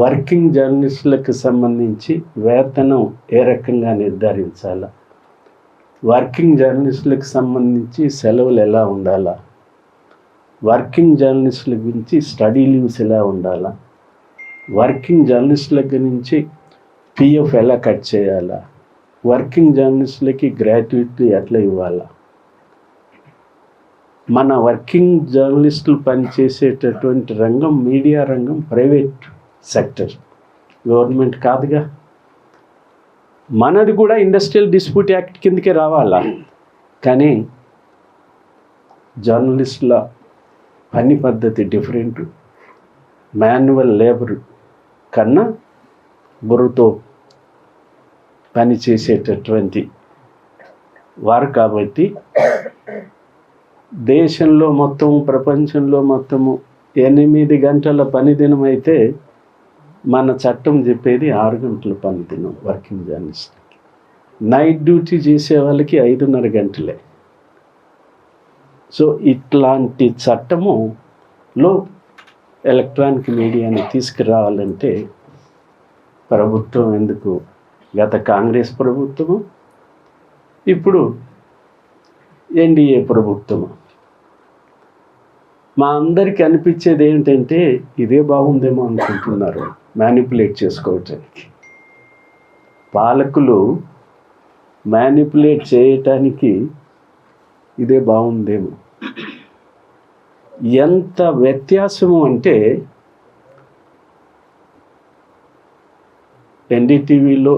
Working జర్నలిస్టులకు సంబంధించి వేతనం ఏ రకంగా నిర్ధారించాలా? వర్కింగ్ జర్నలిస్టులకు సంబంధించి సెలవులు ఎలా ఉండాలా? వర్కింగ్ జర్నలిస్టుల గురించి స్టడీ లీవ్స్ ఎలా ఉండాలా? వర్కింగ్ జర్నలిస్టుల గురించి పిఎఫ్ ఎలా కట్ చేయాలా? వర్కింగ్ జర్నలిస్టులకి గ్రాట్యుటీ ఎట్లా ఇవ్వాలా? మన వర్కింగ్ జర్నలిస్టులు పనిచేసేటటువంటి రంగం మీడియా రంగం ప్రైవేట్ సెక్టర్. గవర్నమెంట్ కాదుగా. మనది కూడా ఇండస్ట్రియల్ డిస్ప్యూట్ యాక్ట్ కిందకే రావాలా? కానీ జర్నలిస్టుల పని పద్ధతి డిఫరెంట్ మాన్యువల్ లేబర్ కన్నా బుర్రతో పని చేసేటటువంటి వారు కాబట్టి దేశంలో మొత్తం ప్రపంచంలో మొత్తము ఎనిమిది గంటల పని దినం అయితే మన చట్టం చెప్పేది ఆరు గంటల పని దినం వర్కింగ్ జర్నలిస్ట్కి నైట్ డ్యూటీ చేసే వాళ్ళకి ఐదున్నర గంటలే. సో ఇట్లాంటి చట్టములో ఎలక్ట్రానిక్ మీడియాని తీసుకురావాలంటే ప్రభుత్వం ఎందుకు? గత కాంగ్రెస్ ప్రభుత్వము? ఇప్పుడు ఎన్డీఏ ప్రభుత్వము? మా అందరికీ అనిపించేది ఏంటంటే ఇదే బాగుందేమో అనుకుంటున్నారు. మ్యానిపులేట్ చేసుకోవటానికి. పాలకులు మ్యానిపులేట్ చేయటానికి ఇదే బాగుందేమో. ఎంత వ్యత్యాసము అంటే ఎన్డీటీవీలో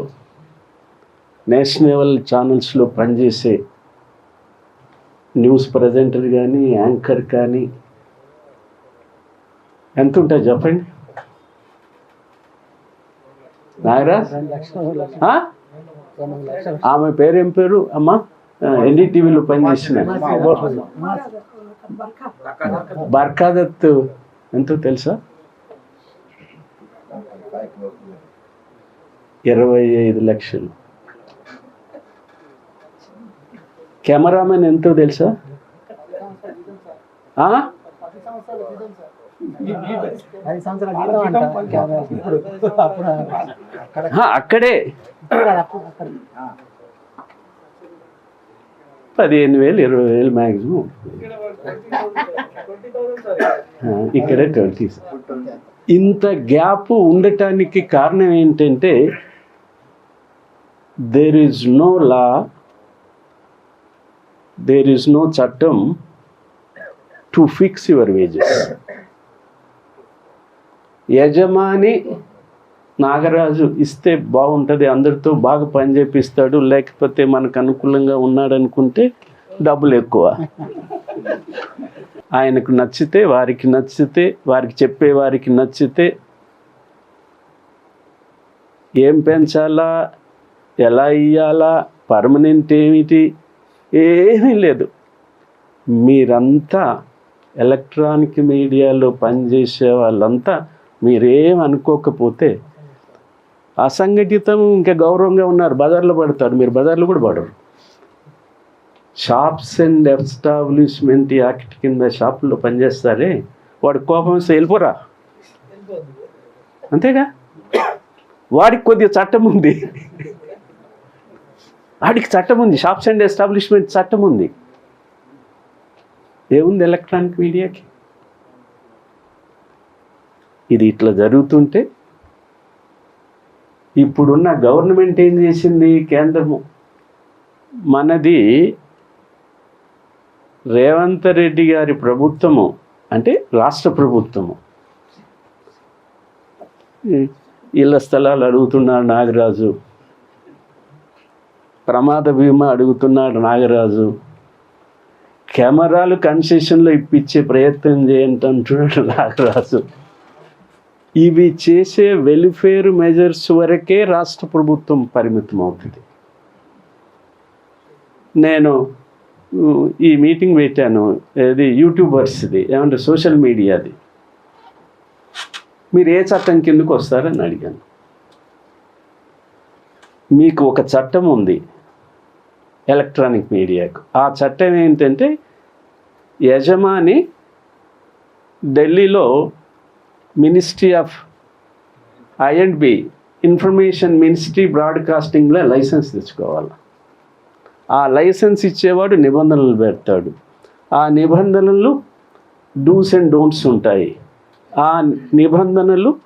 నేషనల్ ఛానల్స్లో పనిచేసే న్యూస్ ప్రజెంటర్ కానీ యాంకర్ కానీ ఎంత ఉంటుంది చెప్పండి? నాగరాజ్? ఆమె పేరేం పేరు? అమ్మా? ఎన్డీటీవీలో పనిచేసిన బర్కాదత్ ఎంతో తెలుసా? ఇరవై ఐదు లక్షలు. కెమెరామెన్ ఎంతో తెలుసా? సంవత్సరాల అంట. ఇప్పుడు అక్కడ అప్పుడు పదిహేను వేలు ఇరవై వేలు మ్యాక్సిమం ఇక్కడే ట్వంటీ ఇంత గ్యాప్ ఉండటానికి కారణం ఏంటంటే there is no law there is no చట్టం టు ఫిక్స్ యువర్ వేజెస్ యజమాని నాగరాజు ఇస్తే బాగుంటుంది అందరితో బాగా పని చేపిస్తాడు లేకపోతే మనకు అనుకూలంగా ఉన్నాడు అనుకుంటే డబ్బులు ఎక్కువ. ఆయనకు నచ్చితే వారికి నచ్చితే వారికి చెప్పే వారికి నచ్చితే ఏం పెంచాలా ఎలా ఇయ్యాలా పర్మనెంట్ ఏమిటి ఏమీ లేదు. మీరంతా ఎలక్ట్రానిక్ మీడియాలో పనిచేసే వాళ్ళంతా మీరేం అనుకోకపోతే అసంఘటితం ఇంకా గౌరవంగా ఉన్నారు బజార్లో పడతాడు మీరు బజార్లో కూడా పడరు. షాప్స్ అండ్ ఎస్టాబ్లిష్మెంట్ యాక్ట్ కింద షాపుల్లో పనిచేస్తారే? వాడు కోపం వస్తే వెళ్ళిపోరా? అంతేగా? వాడికి కొద్దిగా చట్టం ఉంది. వాడికి చట్టం ఉంది షాప్స్ అండ్ ఎస్టాబ్లిష్మెంట్ చట్టం ఉంది. ఏముంది ఎలక్ట్రానిక్ మీడియాకి? ఇది ఇట్లా జరుగుతుంటే ఇప్పుడున్న గవర్నమెంట్ ఏం చేసింది? కేంద్రము. మనది రేవంత్ రెడ్డి గారి ప్రభుత్వము అంటే రాష్ట్ర ప్రభుత్వము. ఇళ్ళ స్థలాలు అడుగుతున్నాడు నాగరాజు. ప్రమాద బీమా అడుగుతున్నాడు నాగరాజు. కెమెరాలు కన్సెషన్లో ఇప్పించే ప్రయత్నం చేయండి అంటున్నాడు నాగరాజు. ఇవి చేసే వెల్ఫేర్ మెజర్స్ వరకే రాష్ట్ర ప్రభుత్వం పరిమితం అవుతుంది నేను ఈ మీటింగ్ పెట్టాను. ఇది యూట్యూబర్స్ది. ఏమంటే సోషల్ మీడియాది. మీరు ఏ చట్టం కిందకు వస్తారని అడిగాను. మీకు ఒక చట్టం ఉంది. ఎలక్ట్రానిక్ మీడియాకు. ఆ చట్టం ఏంటంటే యజమాని ఢిల్లీలో ministry of I and B information ministry బ్రాడ్కాస్టింగ్లో licence తెచ్చుకోవాలి. ఆ లైసెన్స్ ఇచ్చేవాడు నిబంధనలు పెడతాడు. ఆ నిబంధనలు డూస్ అండ్ డోంట్స్ ఉంటాయి. ఆ నిబంధనలు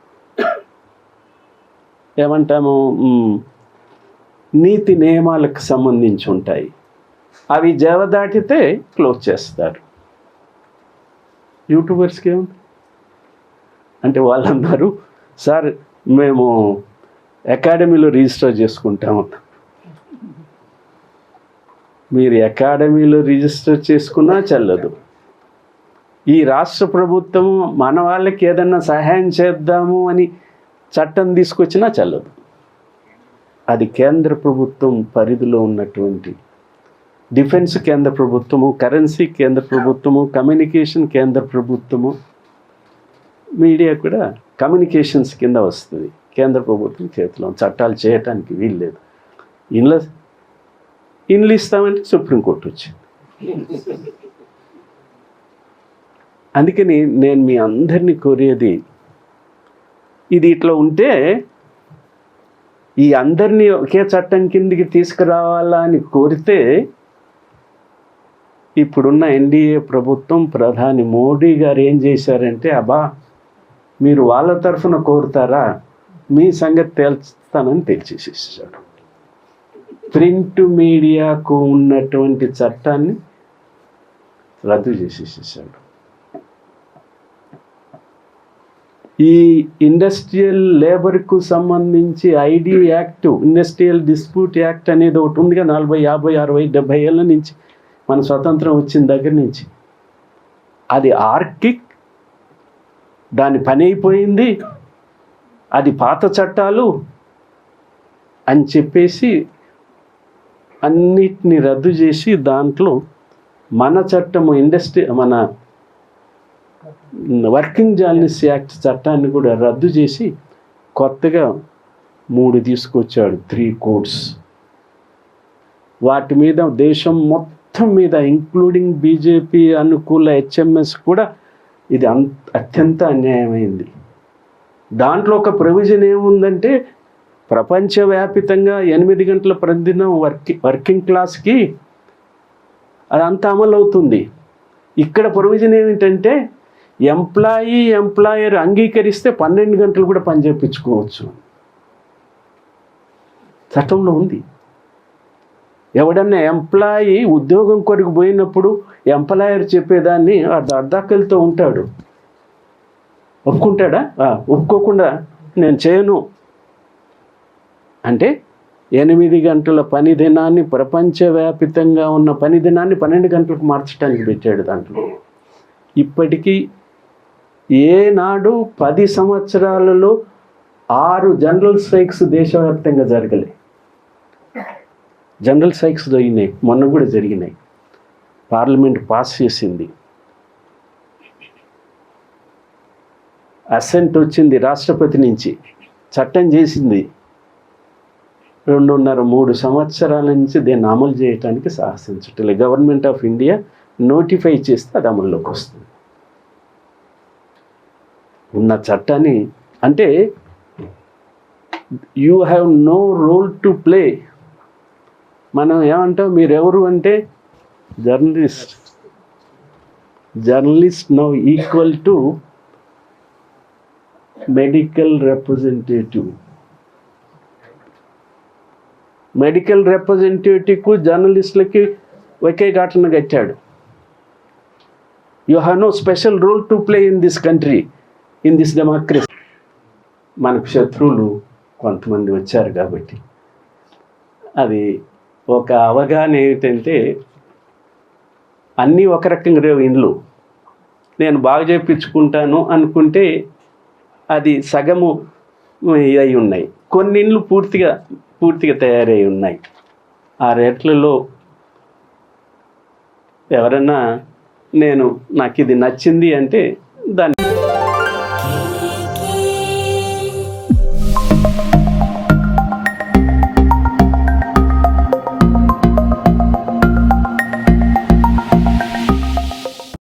ఏమంటాము? నీతి నియమాలకు సంబంధించి ఉంటాయి. అవి జవ దాటితే క్లోజ్ చేస్తారు. యూట్యూబర్స్కి ఏముంది? అంటే వాళ్ళు అన్నారు సార్ మేము అకాడమీలో రిజిస్టర్ చేసుకుంటాము మీరు అకాడమీలో రిజిస్టర్ చేసుకున్నా చల్లదు. ఈ రాష్ట్ర ప్రభుత్వం మన వాళ్ళకి ఏదన్నా సహాయం చేద్దాము అని చట్టం తీసుకొచ్చినా చల్లదు. అది కేంద్ర ప్రభుత్వం పరిధిలో ఉన్నటువంటి డిఫెన్స్ కేంద్ర ప్రభుత్వము కరెన్సీ కేంద్ర ప్రభుత్వము కమ్యూనికేషన్ కేంద్ర ప్రభుత్వము మీడియా కూడా కమ్యూనికేషన్స్ కింద వస్తుంది. కేంద్ర ప్రభుత్వం చేతిలో చట్టాలు చేయటానికి వీలు లేదు. ఇంట్లో ఇండ్లు ఇస్తామంటే సుప్రీంకోర్టు వచ్చింది. అందుకని నేను మీ అందరినీ కోరేది ఇది ఇట్లా ఉంటే ఈ అందరినీ ఒకే చట్టం కిందికి తీసుకురావాలా అని కోరితే ఇప్పుడున్న ఎన్డీఏ ప్రభుత్వం ప్రధాని మోడీ గారు ఏం చేశారంటే అబ్బా మీరు వాళ్ళ తరఫున కోరుతారా? మీ సంగతి తేల్చుతానని తెలిసేసేసాడు ప్రింట్ మీడియాకు ఉన్నటువంటి చట్టాన్ని రద్దు చేసేసేసాడు ఈ ఇండస్ట్రియల్ లేబర్కు సంబంధించి ID act industrial dispute act అనేది ఒకటి ఉందిగా నలభై యాభై అరవై డెబ్బై ఏళ్ళ నుంచి మన స్వతంత్రం వచ్చిన దగ్గర నుంచి. అది ఆర్కిక్ దాని పని అయిపోయింది అది పాత చట్టాలు అని చెప్పేసి అన్నిటిని రద్దు చేసి దాంట్లో మన చట్టము ఇండస్ట్రీ మన వర్కింగ్ జర్నలిస్ట్ యాక్ట్ చట్టాన్ని కూడా రద్దు చేసి కొత్తగా మూడు తీసుకొచ్చాడు త్రీ కోడ్స్ వాటి మీద దేశం మొత్తం మీద ఇంక్లూడింగ్ బీజేపీ అనుకూల హెచ్ఎంఎస్ కూడా ఇది అంత అత్యంత అన్యాయమైంది. దాంట్లో ఒక ప్రొవిజన్ ఏముందంటే ప్రపంచవ్యాపితంగా ఎనిమిది గంటల ప్రతిదినం వర్కి వర్కింగ్ క్లాస్కి అదంతా అమలు అవుతుంది ఇక్కడ ప్రొవిజన్ ఏమిటంటే ఎంప్లాయీ ఎంప్లాయర్ అంగీకరిస్తే పన్నెండు గంటలు కూడా పని చేయించుకోవచ్చు చట్టంలో ఉంది. ఎవడన్నా ఎంప్లాయీ ఉద్యోగం కొరకు పోయినప్పుడు ఎంప్లాయర్ చెప్పేదాన్ని అర్ధ అర్ధాకలితో ఉంటాడు. ఒప్పుకుంటాడా? ఒప్పుకోకుండా నేను చేయను. అంటే ఎనిమిది గంటల పని దినాన్ని ప్రపంచవ్యాపితంగా ఉన్న పని దినాన్ని పన్నెండు గంటలకు మార్చడానికి పెట్టాడు దాంట్లో. ఇప్పటికీ ఏనాడు పది సంవత్సరాలలో ఆరు జనరల్ స్ట్రైక్స్ దేశవ్యాప్తంగా జరగలే. జనరల్ స్ట్రైక్స్ జరిగినాయి మొన్న కూడా జరిగినాయి. పార్లమెంట్ పాస్ చేసింది. అసెంట్ వచ్చింది రాష్ట్రపతి నుంచి. చట్టం చేసింది. రెండున్నర మూడు సంవత్సరాల నుంచి దీన్ని అమలు చేయడానికి సాహసించట్లేదు గవర్నమెంట్ ఆఫ్ ఇండియా నోటిఫై చేస్తే అది అమల్లోకి వస్తుంది. ఉన్న చట్టాన్ని అంటే you have no role to play మనం ఏమంటాం? మీరెవరు అంటే journalist. Journalist now equal to medical representative. Medical రిప్రజెంటేటివ్కు జర్నలిస్టులకి ఒకే ఘటన కట్టాడు. You have no special role to play in this country in this democracy. మనకు శత్రువులు కొంతమంది వచ్చారు కాబట్టి. అది ఒక అవగాహన ఏమిటంటే అన్నీ ఒక రకంగా రేవు ఇండ్లు. నేను బాగా చేయించుకుంటాను అనుకుంటే అది సగము అయి ఉన్నాయి. కొన్ని ఇండ్లు పూర్తిగా పూర్తిగా తయారై ఉన్నాయి. ఆ రేట్లలో ఎవరన్నా నేను నాకు ఇది నచ్చింది అంటే దాన్ని